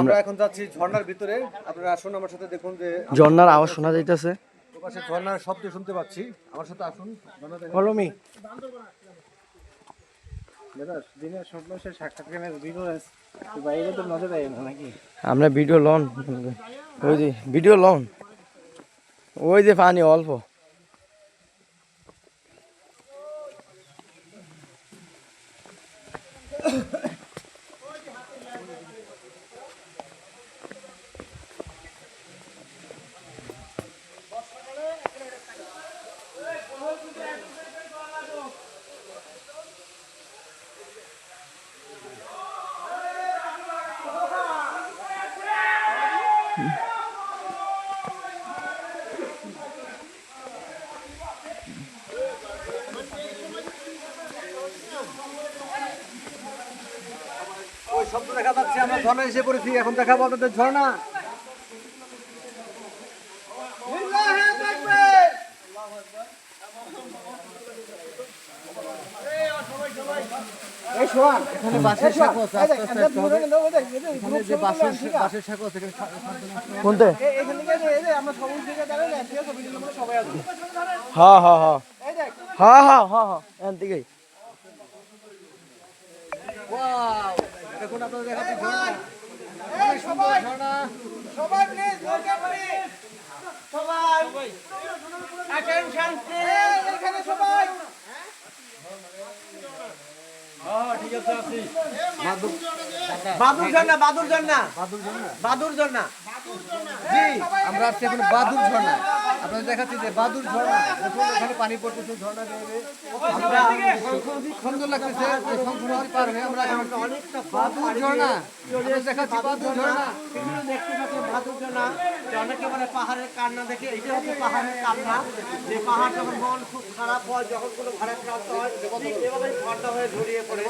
আমরা এখন যাচ্ছি ঝর্ণার ভিতরে। আপনারা আসুন আমার সাথে দেখুন যে ঝর্ণার আওয়াজ শোনা যাইতেছে। পাশে ঝর্ণার শব্দ শুনতে পাচ্ছি। আমার সাথে আসুন। কলমি আমরা ভিডিও লন। ওই যে ভিডিও লন। ওই যে পানি অল্প। শব্দ দেখা যাচ্ছে আমরা ঝর্ণা এসে পড়েছি এখন দেখাবো আপনাদের ঝর্ণা। এই শোন এখানে বাসের সাঁকো আছে আস্তে আস্তে এখানে যে বাসের বাসের সাঁকো আছে এখানে কোনতে দেখাচ্ছি ঝর্ণা সবাই! বাদুর ঝর্ণা বাদুর ঝর্ণা। বাদুর ঝর্ণা। জি। আমরা আসছি এখন বাদুর ঝর্ণা। আপনাদের দেখাচ্ছি যে বাদুর ঝর্ণা দেখুন এখানে পানি পড়তেছে ঝর্ণা বেয়ে সুন্দর লাগতেছে যে শঙ্খ নদী পার হয়ে আমরা অনেকটা বাদুর ঝর্ণা দেখাচ্ছি বাদুর ঝর্ণা। এগুলো দেখতে বাদুর অনেকে বলে পাহাড়ের কান্না দেখে এটা হচ্ছে পাহাড়ের কান্না যে পাহাড় যখন মন খুব খারাপ হয় যখন কোনো ভাড়া প্রাপ্ত হয় এভাবে ঝর্ণা হয়ে ঝরিয়ে পড়ে